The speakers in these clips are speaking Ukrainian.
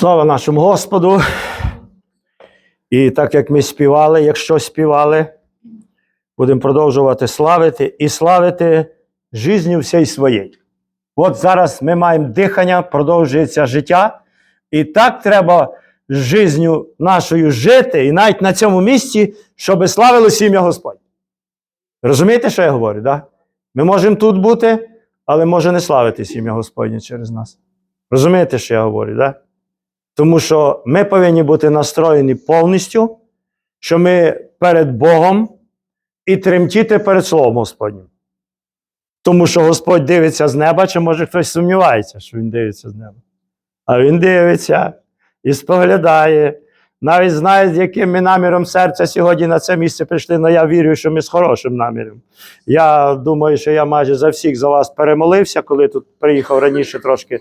Слава нашому Господу. І так як ми співали, якщо співали, будемо продовжувати славити і славити життю всій своєї. От зараз ми маємо дихання, продовжується життя, і так треба життю нашою жити, і навіть на цьому місці, щоб славило сім'я Господь. Розумієте, що я говорю? Да? Ми можемо тут бути, але може не славити сім'я Господня через нас. Розумієте, що я говорю? Да? Тому що ми повинні бути настроєні повністю, що ми перед Богом і тремтіти перед Словом Господнім. Тому що Господь дивиться з неба, чи може хтось сумнівається, що Він дивиться з неба. А Він дивиться і споглядає, навіть знає, з яким ми наміром серця сьогодні на це місце прийшли, але я вірю, що ми з хорошим наміром. Я думаю, що я майже за всіх за вас перемолився, коли тут приїхав раніше трошки.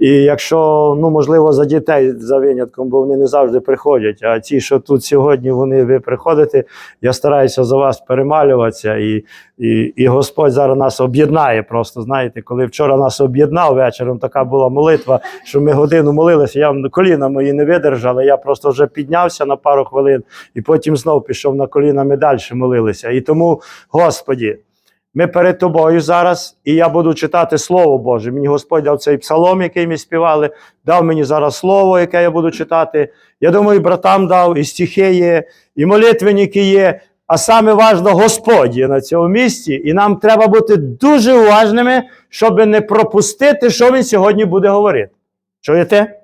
І якщо, ну, можливо, за дітей за винятком, бо вони не завжди приходять. А ті, що тут сьогодні, вони ви приходите, я стараюся за вас перемалюватися. І, і, і Господь зараз нас об'єднає. Просто знаєте, коли вчора нас об'єднав вечором, така була молитва, що ми годину молилися, я коліна мої не видержали. Я просто вже піднявся на пару хвилин і потім знов пішов на коліна, ми далі молилися. І тому, Господі. Ми перед тобою зараз, і я буду читати Слово Боже. Мені Господь дав цей псалом, який ми співали, дав мені зараз слово, яке я буду читати. Я думаю, і братам дав, і стихи є, і молитвенники є. А саме важливо, Господь є на цьому місці, і нам треба бути дуже уважними, щоб не пропустити, що він сьогодні буде говорити. Чуєте?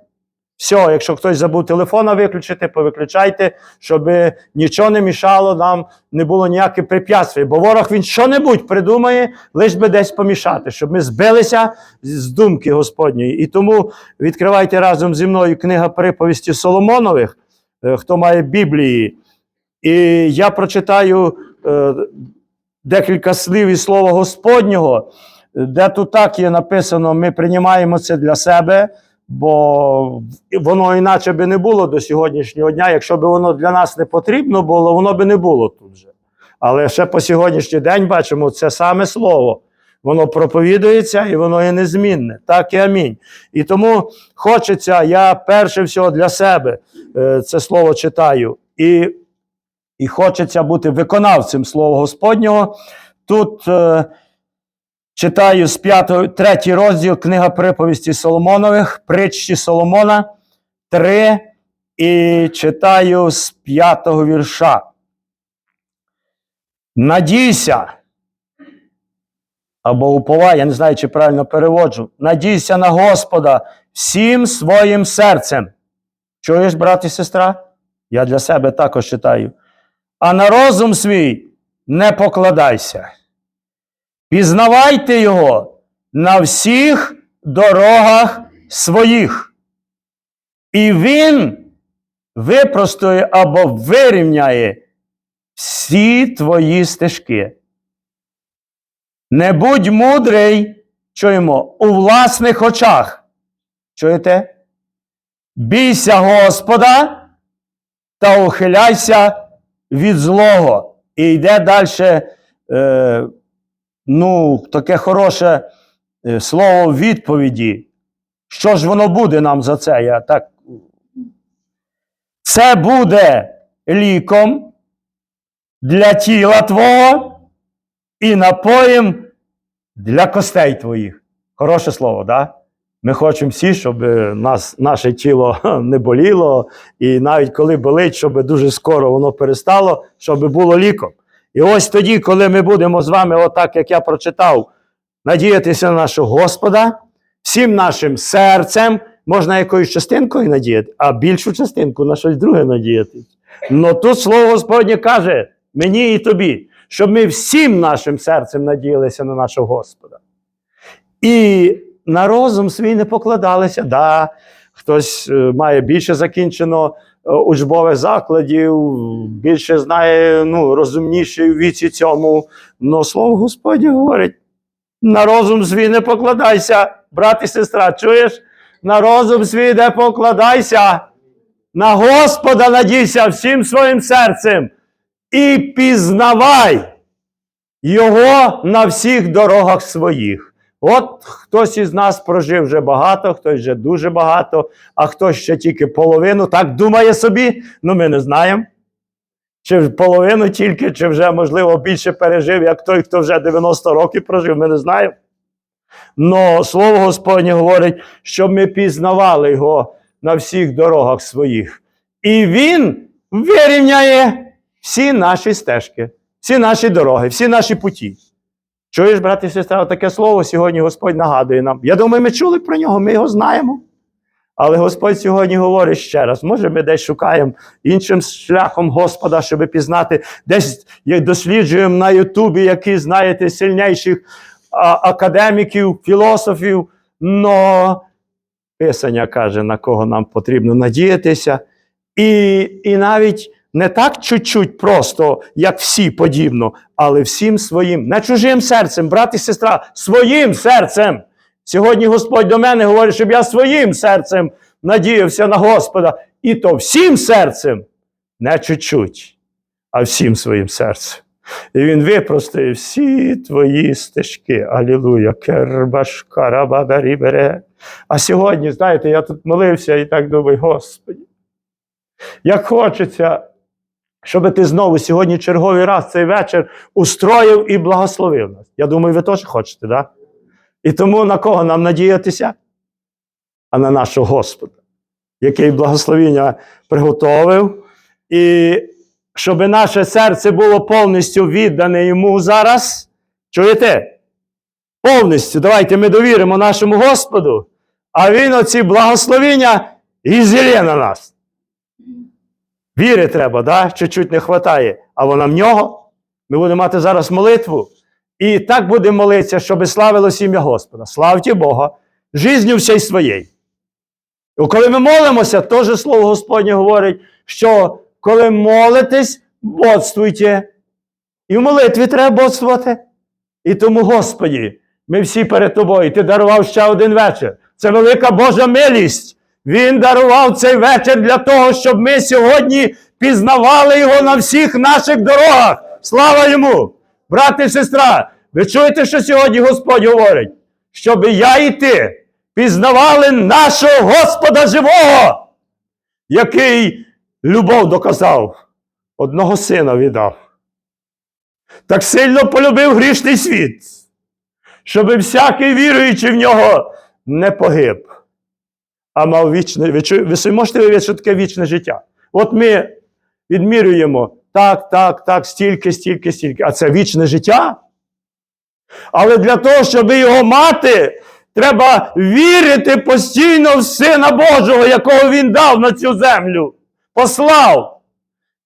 Все, якщо хтось забув телефона виключити, повиключайте, щоб нічого не мішало, нам не було ніяких препятствий. Бо ворог він що-небудь придумає, лиш би десь помішати, щоб ми збилися з думки Господньої. І тому відкривайте разом зі мною книга приповісті Соломонових, е, хто має Біблії. І я прочитаю е, декілька слів і слова Господнього, де тут так є написано: ми приймаємо це для себе. Бо воно іначе би не було до сьогоднішнього дня. Якщо б воно для нас не потрібно було, воно би не було тут же. Але ще по сьогоднішній день бачимо це саме слово. Воно проповідується і воно є незмінне. Так і амінь. І тому хочеться, я перше всього для себе е, це слово читаю. І, і хочеться бути виконавцем Слова Господнього. Тут. Е, Читаю з 5, 3 розділ книга приповісті Соломонових, притчі Соломона 3 і читаю з 5 вірша. Надійся. Або уповай, я не знаю, чи правильно переводжу. Надійся на Господа всім своїм серцем. Чуєш, брат і сестра? Я для себе також читаю. А на розум свій не покладайся. Пізнавайте його на всіх дорогах своїх. І він випростує або вирівняє всі твої стежки. Не будь мудрий, чуємо, у власних очах. Чуєте? Бійся Господа та ухиляйся від злого. І йде далі. Ну, таке хороше е, слово відповіді. Що ж воно буде нам за це? Я так... Це буде ліком для тіла Твого і напоєм для костей твоїх. Хороше слово, да? Ми хочемо всі, щоб е, нас, наше тіло не боліло, і навіть коли болить, щоб дуже скоро воно перестало, щоб було ліком. І ось тоді, коли ми будемо з вами, отак, як я прочитав, надіятися на нашого Господа, всім нашим серцем, можна якоюсь частинкою надіяти, а більшу частинку на щось друге надіятися. Но тут слово Господнє каже мені і тобі, щоб ми всім нашим серцем надіялися на нашого Господа. І на розум свій не покладалися. Да, Хтось е, має більше закінчено е, учбових закладів, більше знає, ну, розумніший у віці цьому. Но слово Господнє говорить: на розум свій не покладайся, брат і сестра, чуєш? На розум свій не покладайся, на Господа надійся всім своїм серцем і пізнавай Його на всіх дорогах своїх. От хтось із нас прожив вже багато, хтось вже дуже багато, а хтось ще тільки половину. Так думає собі, ну ми не знаємо. Чи половину тільки, чи вже, можливо, більше пережив, як той, хто вже 90 років прожив, ми не знаємо. Но слово Господнє говорить, щоб ми пізнавали його на всіх дорогах своїх. І він вирівняє всі наші стежки, всі наші дороги, всі наші путі. Чуєш, брат і сестра, таке слово сьогодні Господь нагадує нам. Я думаю, ми чули про нього, ми його знаємо. Але Господь сьогодні говорить ще раз: може, ми десь шукаємо іншим шляхом Господа, щоб пізнати, десь досліджуємо на Ютубі, які знаєте, сильніших академіків, філософів. Но Писання каже, на кого нам потрібно надіятися. І, і навіть не так чуть-чуть просто, як всі подібно, але всім своїм, не чужим серцем, брат і сестра, своїм серцем. Сьогодні Господь до мене говорить, щоб я своїм серцем надіявся на Господа. І то всім серцем, не чуть-чуть, а всім своїм серцем. І він випростає всі твої стежки. Алілуя. Кербашка рабадарі бере. А сьогодні, знаєте, я тут молився і так думаю, Господи, як хочеться, щоб ти знову сьогодні черговий раз цей вечір устроїв і благословив нас. Я думаю, ви теж хочете. Да? І тому на кого нам надіятися? А на нашого Господа, який благословіння приготовив. І щоб наше серце було повністю віддане йому зараз. Чуєте? Повністю. Давайте ми довіримо нашому Господу, а Він оці благословіння і зілє на нас. Віри треба, да? чуть-чуть не вистачає. А вона в нього. Ми будемо мати зараз молитву. І так будемо молитися, щоб славилось ім'я Господа. Славте Бога, жизнью всій своєї. І коли ми молимося, теж слово Господнє говорить, що коли молитесь, бодствуйте. І в молитві треба бодствувати. І тому, Господі, ми всі перед тобою. Ти дарував ще один вечір. Це велика Божа милість. Він дарував цей вечір для того, щоб ми сьогодні пізнавали його на всіх наших дорогах. Слава йому! Брат і сестра, ви чуєте, що сьогодні Господь говорить? Щоб я і ти пізнавали нашого Господа живого, який любов доказав, одного сина віддав. Так сильно полюбив грішний світ, щоб всякий віруючий в нього не погиб, а мав вічне. Ви, ви собі можете виявити, що таке вічне життя? От ми відмірюємо так, так, так, стільки, стільки, стільки. А це вічне життя. Але для того, щоб його мати, треба вірити постійно в Сина Божого, якого Він дав на цю землю. Послав.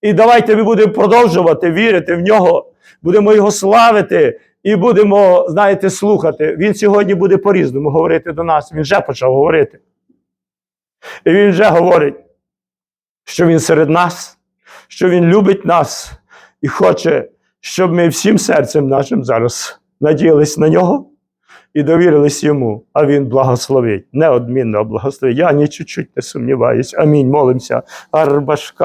І давайте ми будемо продовжувати вірити в нього, будемо його славити і будемо, знаєте, слухати. Він сьогодні буде по-різному говорити до нас. Він вже почав говорити. І він вже говорить, що він серед нас, що він любить нас і хоче, щоб ми всім серцем нашим зараз надіялись на нього і довірились йому, а він благословить, неодмінно благословить. Я ні чуть-чуть не сумніваюсь. Амінь. Молимося. Арбашка.